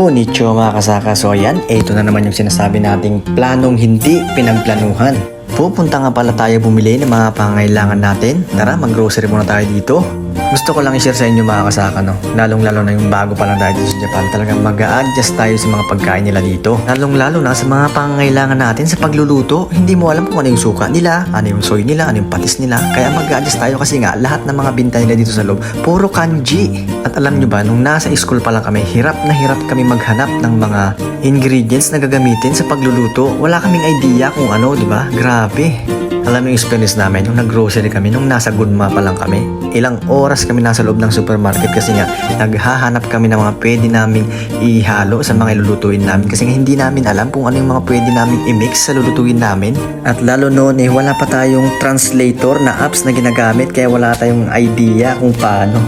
Konnichiwa mga kasaka. So ayan, ito na naman yung sinasabi nating planong hindi pinagplanuhan. Pupunta nga pala tayo bumili ng mga pangailangan natin. Tara, mag-grocery muna tayo dito. Gusto ko lang i-share sa inyo mga kasaka, no? Lalong-lalo na yung bago pa lang tayo dito sa Japan. Talagang mag adjust tayo sa mga pagkain nila dito. Lalong-lalo na sa mga pangangailangan natin sa pagluluto. Hindi mo alam kung ano yung suka nila, ano yung soy nila, ano yung patis nila. Kaya mag adjust tayo kasi nga lahat ng mga binta nila dito sa loob, puro kanji. At alam nyo ba, nung nasa school pa lang kami, hirap na hirap kami maghanap ng mga ingredients na gagamitin sa pagluluto. Wala kaming idea kung ano, di ba? Grabe. Alam mo yung experience namin, yung nag-grocery kami, nung nasa Gunma pa lang kami, ilang oras kami nasa loob ng supermarket kasi nga naghahanap kami ng mga pwede naming ihalo sa mga ilulutuin namin kasi nga hindi namin alam kung ano yung mga pwede naming i-mix sa lulutuin namin. At lalo noon eh, wala pa tayong translator na apps na ginagamit kaya wala tayong idea kung paano.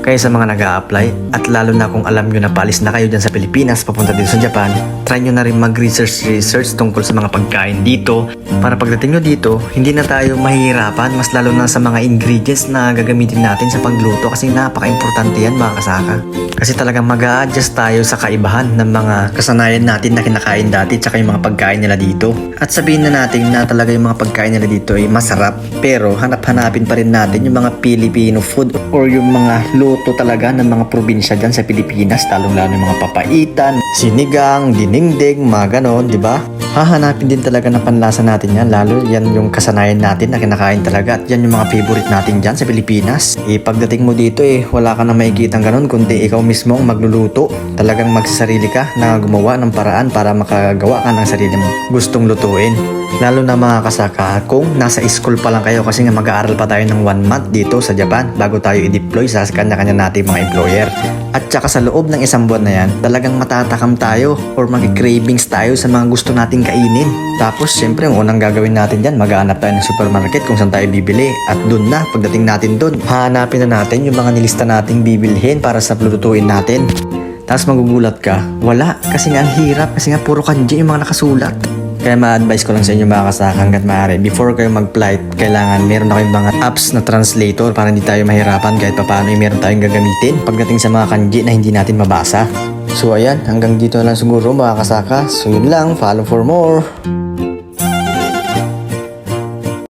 Kaya sa mga nag apply at lalo na kung alam nyo na palis na kayo dyan sa Pilipinas papunta dito sa Japan, try nyo na rin mag-research research tungkol sa mga pagkain dito para pagdating nyo dito, hindi na tayo mahihirapan mas lalo na sa mga ingredients na gagamitin natin sa pagluto kasi napaka-importante yan mga kasaka. Kasi talagang mag adjust tayo sa kaibahan ng mga kasanayan natin na kinakain dati tsaka yung mga pagkain nila dito. At sabihin na natin na talaga yung mga pagkain nila dito ay masarap pero hanap-hanapin pa rin natin yung mga Filipino food or yung mga luto talaga ng mga probinsya dyan sa Pilipinas talong lalo yung mga papaitan, sinigang, dinengdeng, mga ganon, di ba? Hahanapin din talaga ng panlasa natin yan lalo yan yung kasanayan natin na kinakain talaga at yan yung mga favorite natin dyan sa Pilipinas. Eh pagdating mo dito eh wala ka na makikitang ganon kundi ikaw mismo ang magluluto. Talagang magsasarili ka na gumawa ng paraan para makagawa ka ng sarili mo gustong lutuin. Lalo na mga kasaka kung nasa school pa lang kayo kasi nga mag-aaral pa tayo ng one month dito sa Japan bago tayo i-deploy sa kanya-kanya nating mga employer. At saka sa loob ng isang buwan na yan, talagang matatakam tayo or mag-cravings tayo sa mga gusto nating kainin. Tapos syempre ang unang gagawin natin dyan, maghahanap tayo ng supermarket kung saan tayo bibili. At dun na, pagdating natin dun, hahanapin na natin yung mga nilista nating bibilhin para sa lulutuin natin. Tapos magugulat ka, wala. Kasi nga ang hirap, kasi nga puro kanji yung mga nakasulat. Kaya ma-advise ko lang sa inyo mga kasaka hanggat maaari, before kayo mag-flight, kailangan meron na kayong mga apps na translator para hindi tayo mahirapan kahit pa paano yung meron tayong gagamitin pagdating sa mga kanji na hindi natin mabasa. So ayan, hanggang dito lang siguro mga kasaka. So yun lang, follow for more.